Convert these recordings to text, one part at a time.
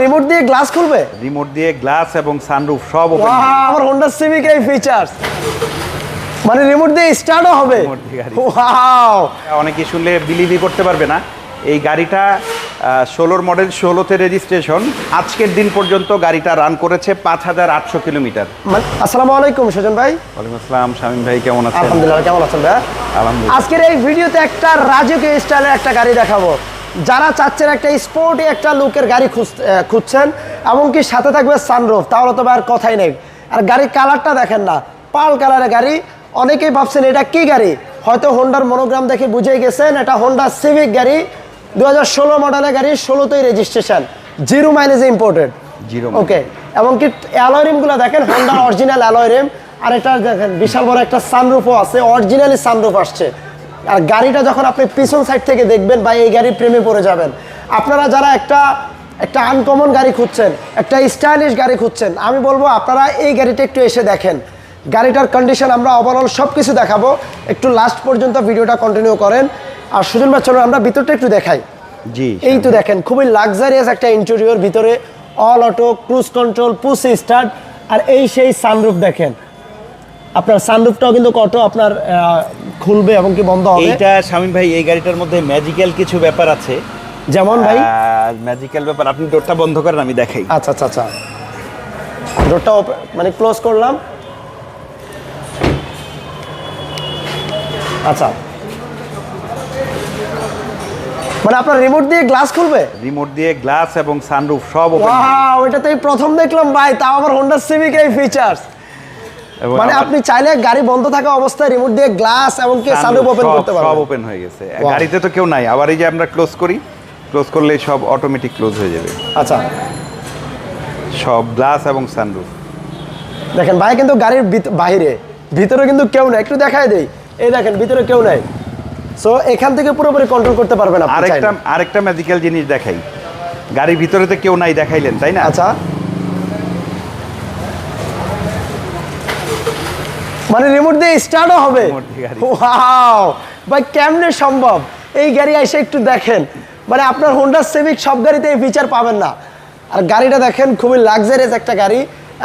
Remote দিয়ে glass খুলবে? Remote দিয়ে গ্লাস এবং সানরুফ সব ওপেন আমার হোন্ডা সিভিক এই ফিচার্স মানে রিমোট দিয়ে স্টার্টও হবে। ওয়াও অনেকে শুনলে বিলিভই করতে পারবে না। এই গাড়িটা ষোলোর মডেল ষোলোতে রেজিস্ট্রেশন আজকের দিন পর্যন্ত গাড়িটা রান করেছে পাঁচ হাজার আটশো কিলোমিটার। মানে আসসালামু আলাইকুম সুজন ভাই। ওয়ালাইকুম আসসালাম শামীম ভাই কেমন আছেন? আলহামদুলিল্লাহ কেমন আছেন ভাই? আলহামদুলিল্লাহ। আজকের এই ভিডিওতে একটা রাজকীয় স্টাইলের একটা গাড়ি দেখাবো। যারা চাচ্ছেন একটা স্পোর্টি একটা লুকের গাড়ি খুঁজ- খুঁজছেন এমনকি সাথে থাকবে সানরুফ তাহলে তো আর কথাই নেই। আর গাড়ির কালারটা দেখেন না পাল কালারের গাড়ি অনেকেই ভাবছেন এটা কি গাড়ি? হয়তো হোন্ডার মনোগ্রাম দেখে বুঝে গেছেন এটা হোন্ডা সিভিক গাড়ি দু হাজার ষোলো মডেলের গাড়ি ষোলোতেই registration zero mileage imported zero okay এমনকি অ্যালয়রিমগুলো দেখেন হোন্ডার অরিজিনাল অ্যালয়রিম আর এটা দেখেন বিশাল বড় একটা সানরুফও আছে অরিজিনালি সানরুফ আসছে। আর গাড়িটা যখন আপনি পিছন সাইড থেকে দেখবেন বা এই গাড়ির প্রেমে পড়ে যাবেন আপনারা যারা একটা একটা আনকমন গাড়ি খুঁজছেন একটা স্টাইলিশ গাড়ি খুঁজছেন আমি বলব আপনারা এই গাড়িটা একটু এসে দেখেন। গাড়িটার কন্ডিশন আমরা ওভারঅল সব কিছু দেখাবো। একটু লাস্ট পর্যন্ত ভিডিওটা কন্টিনিউ করেন। আর সুজন ভাই চলুন আমরা ভিতরটা একটু দেখাই। জি এই তো দেখেন খুবই লাক্সারিয়াস একটা ইন্টেরিয়র ভিতরে all auto cruise control push start আর এই সেই সানরুফ দেখেন। আপনার সানরুফটাও কিন্তু অটো আপনার খুলবে এবং কি বন্ধ হবে? এইটা শামীম ভাই এই গাড়িটার মধ্যে ম্যাজিক্যাল কিছু ব্যাপার আছে। যেমন ভাই? ম্যাজিক্যাল ব্যাপার আপনি ডোরটা বন্ধ করেন আমি দেখাই। আচ্ছা আচ্ছা আচ্ছা। ডোরটা মানে ক্লোজ করলাম। আচ্ছা। মানে আপনার রিমোট দিয়ে গ্লাস খুলবে? রিমোট দিয়ে গ্লাস এবং সানরুফ সব ওপেন ওয়াও এটা তো প্রথম দেখলাম ভাই তাও আবার হোন্ডা সিভিক এই ফিচার্স মানে আপনি চাইলে গাড়ি বন্ধ থাকা অবস্থায় রিমোট দিয়ে গ্লাস এবং কি সানরুফ ওপেন করতে পারবেন। সব ওপেন হয়ে গেছে। গাড়িতে তো কেউ নাই। আবার এই যে আমরা ক্লোজ করি ক্লোজ করলে সব অটোমেটিক ক্লোজ হয়ে যাবে। আচ্ছা। সব গ্লাস এবং সানরুফ দেখেন ভাই কিন্তু গাড়ির বাইরে ভিতরে কিন্তু কেউ নেই। একটু দেখাই দেই। এই দেখেন ভিতরে কেউ নাই। সো এখান থেকে পুরোপুরি কন্ট্রোল করতে পারবেন আপনি আরেকটা। আরেকটা ম্যাজিক্যাল জিনিস দেখাই। গাড়ির ভিতরে তো কেউ নাই দেখাইলেন তাই না? আচ্ছা। মানে রিমোট দিয়ে স্টার্টও হবে। ওয়াও ভাই কেমনে সম্ভব? এই গাড়ি এসে একটু দেখেন। মানে আপনার হোন্ডা সিভিক সব গাড়িতে এই ফিচার পাবেন না। আর গাড়িটা দেখেন খুবই লাক্সারিয়াস একটা গাড়ি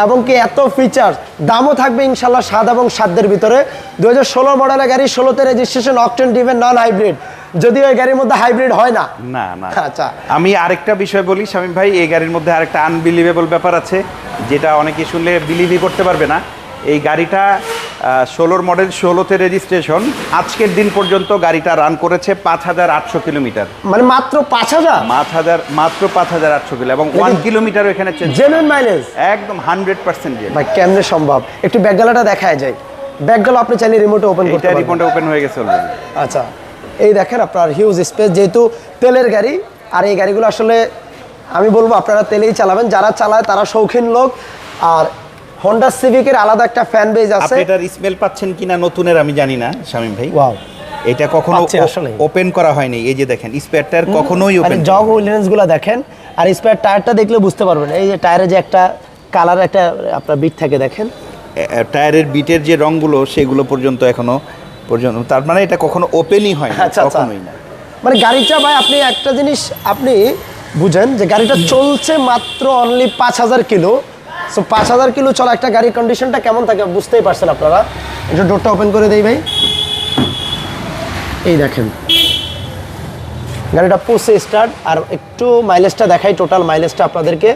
এবং কি এত ফিচার দামও থাকবে ইনশাল্লাহ সাত এবং সাতদের ভিতরে। দু হাজার ষোলো মডেলের গাড়ি ষোলোতে registration octane driven non hybrid যদিও এই গাড়ির মধ্যে হাইব্রিড হয় না। না না। আচ্ছা। আমি আরেকটা বিষয় বলি শামীম ভাই এই গাড়ির মধ্যে আরেকটা আনবিলিভেবল ব্যাপার আছে যেটা অনেকে শুনলে বিলিভই করতে পারবে না। এই গাড়িটা ষোলোর মডেল ষোলোতে রেজিস্ট্রেশন আজকের দিন পর্যন্ত গাড়িটা রান করেছে পাঁচ হাজার আটশো কিলোমিটার। মানে মাত্র পাঁচ হাজার? পাঁচ হাজার মাত্র পাঁচ হাজার আটশো কিলো এবং ওয়ান কিলোমিটার এখানে জেনুইন মাইলেজ একদম হান্ড্রেড পার্সেন্ট ভাই কেমনে সম্ভব? একটু ব্যাকগালাটা দেখায় যায় ব্যাকগালা আপনি চাইলে রিমোটে ওপেন করতে পারবেন। রিমোট ওপেন হয়ে গেছে অলরেডি আচ্ছা এই দেখেন আপনার হিউজ স্পেস যেহেতু তেলের গাড়ি আর এই গাড়িগুলো আসলে আমি বলব আপনারা তেলেই চালাবেন। যারা চালায় তারা শৌখিন লোক আর হোন্ডা সিভিকের আলাদা একটা ফ্যান বেজ আছে। আপনি এটার স্মেল পাচ্ছেন কিনা নতুনের আমি জানি না শামীম ভাই। ওয়াও এটা কখনো। ওপেন করা হয়নি এই যে দেখেন স্পেয়ার টায়ার কখনোই মানে ওপেন জগ উইলেন্সগুলো দেখেন আর স্পেয়ার টায়ারটা দেখলে বুঝতে পারবেন এই যে টায়ারে যে একটা কালার একটা আপনার বিট থাকে দেখেন। টায়ারের বিটের যে রংগুলো সেগুলো পর্যন্ত এখনও পর্যন্ত তার মানে এটা কখনো ওপেনই হয় না আচ্ছা আচ্ছা। কখনোই না। মানে গাড়িটা ভাই আপনি একটা জিনিস আপনি বুঝেন যে গাড়িটা চলছে মাত্র অনলি পাঁচ হাজার কিলো। সো পাঁচ হাজার কিলো চলা একটা গাড়ির কন্ডিশনটা কেমন থাকে বুঝতেই পারছেন আপনারা? একটু ডোরটা ওপেন করে দেই ভাই। এই দেখেন। গাড়িটা পুষে স্টার্ট আর একটু মাইলেজটা দেখাই টোটাল মাইলেজটা আপনাদেরকে।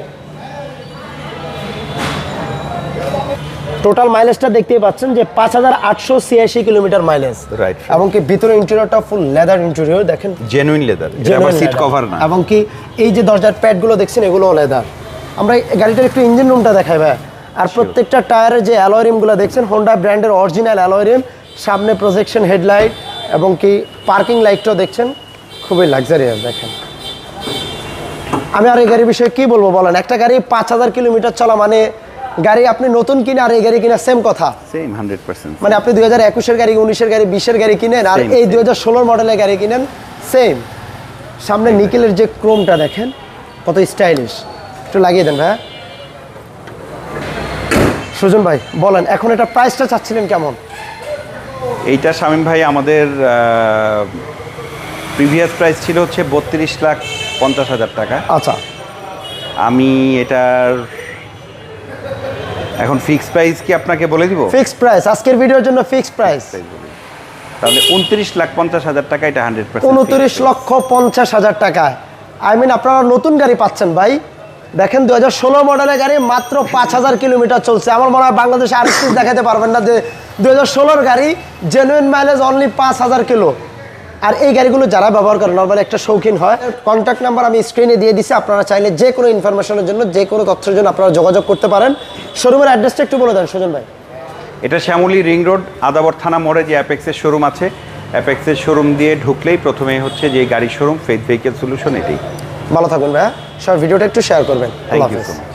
টোটাল মাইলেজটা দেখতেই পাচ্ছেন যে পাঁচ হাজার আটশো ছিয়াশি কিলোমিটার মাইলেজ Right. এবং কি ভিতরে ইন্টেরিয়রটা ফুল লেদার ইন্টেরিয়র দেখেন। জেনুইন লেদার সিট কভার না। এবং কি এই যে দরজার প্যাডগুলো দেখছেন এগুলোও লেদার আমরা গাড়িটার একটু ইঞ্জিন রুমটা দেখাই ভাই। আর প্রত্যেকটা টায়ারের যে অ্যালয় রিমগুলো দেখছেন হোন্ডা ব্র্যান্ডের অরিজিনাল অ্যালয় রিম সামনে প্রজেকশন হেডলাইট এবং কি পার্কিং লাইটটাও দেখছেন। খুবই লাক্সারিয়াস দেখেন। আমি আর এই গাড়ির বিষয়ে কি বলব বলেন? একটা গাড়ি পাঁচ হাজার কিলোমিটার চলা মানে গাড়ি আপনি নতুন কিনে আর এই গাড়ি কিনা সেম কথা। সেম হান্ড্রেড পার্সেন্ট মানে আপনি দুই হাজার একুশের গাড়ি উনিশের গাড়ি বিশের গাড়ি কিনেন আর এই. দুই হাজার ষোলোর মডেলের গাড়ি কিনেন সেম সামনে নিকেলের যে ক্রোমটা দেখেন কত স্টাইলিশ একটু লাগিয়ে দেন ভাই সুজন ভাই বলেন এখন এটা প্রাইসটা চাচ্ছিলেন কেমন? এইটা শামীম ভাই আমাদের প্রিভিয়াস প্রাইস ছিল হচ্ছে বত্রিশ লাখ পঞ্চাশ হাজার টাকা। আচ্ছা। আমি এটার এখন ফিক্স প্রাইস কি আপনাকে বলে দিব? ফিক্সড প্রাইস আজকের ভিডিওর জন্য ফিক্সড প্রাইস তাহলে উনত্রিশ লাখ পঞ্চাশ হাজার টাকা এটা হান্ড্রেড উনত্রিশ লক্ষ পঞ্চাশ হাজার টাকা আই মিন আপনারা নতুন গাড়ি পাচ্ছেন ভাই। দেখেন দু হাজার ষোলো মডেলের গাড়ি মাত্র পাঁচ হাজার কিলোমিটার চলছে। আমার মনে হয় বাংলাদেশে আর কিছু দেখাতে পারবেন না। যে দু হাজার ষোলোর গাড়ি জেনুইন মাইলেজ অনলি পাঁচ হাজার কিলো। আর এই গাড়িগুলো যারা ব্যবহার করে নর্মালি একটা শৌখিন হয় কন্ট্যাক্ট নাম্বার আমি স্ক্রিনে দিয়ে দিছি। আপনারা চাইলে যে কোনো ইনফরমেশনের জন্য যে কোনো তথ্যের জন্য আপনারা যোগাযোগ করতে পারেন। শোরুমের অ্যাড্রেসটা একটু বলে দেন সুজন ভাই। এটা শ্যামলী রিং রোড আদাবর থানা মোড়ে যে অ্যাপেক্সের শোরুম আছে। অ্যাপেক্সের শোরুম দিয়ে ঢুকলেই প্রথমে হচ্ছে যে গাড়ির শোরুম ফেথ ভেহিকেল সলিউশন এটাই ভালো থাকুন ভাইয়া। সব ভিডিওটা একটু শেয়ার করবেন। আল্লাহ থ্যাংক ইউ হাফেজ। So much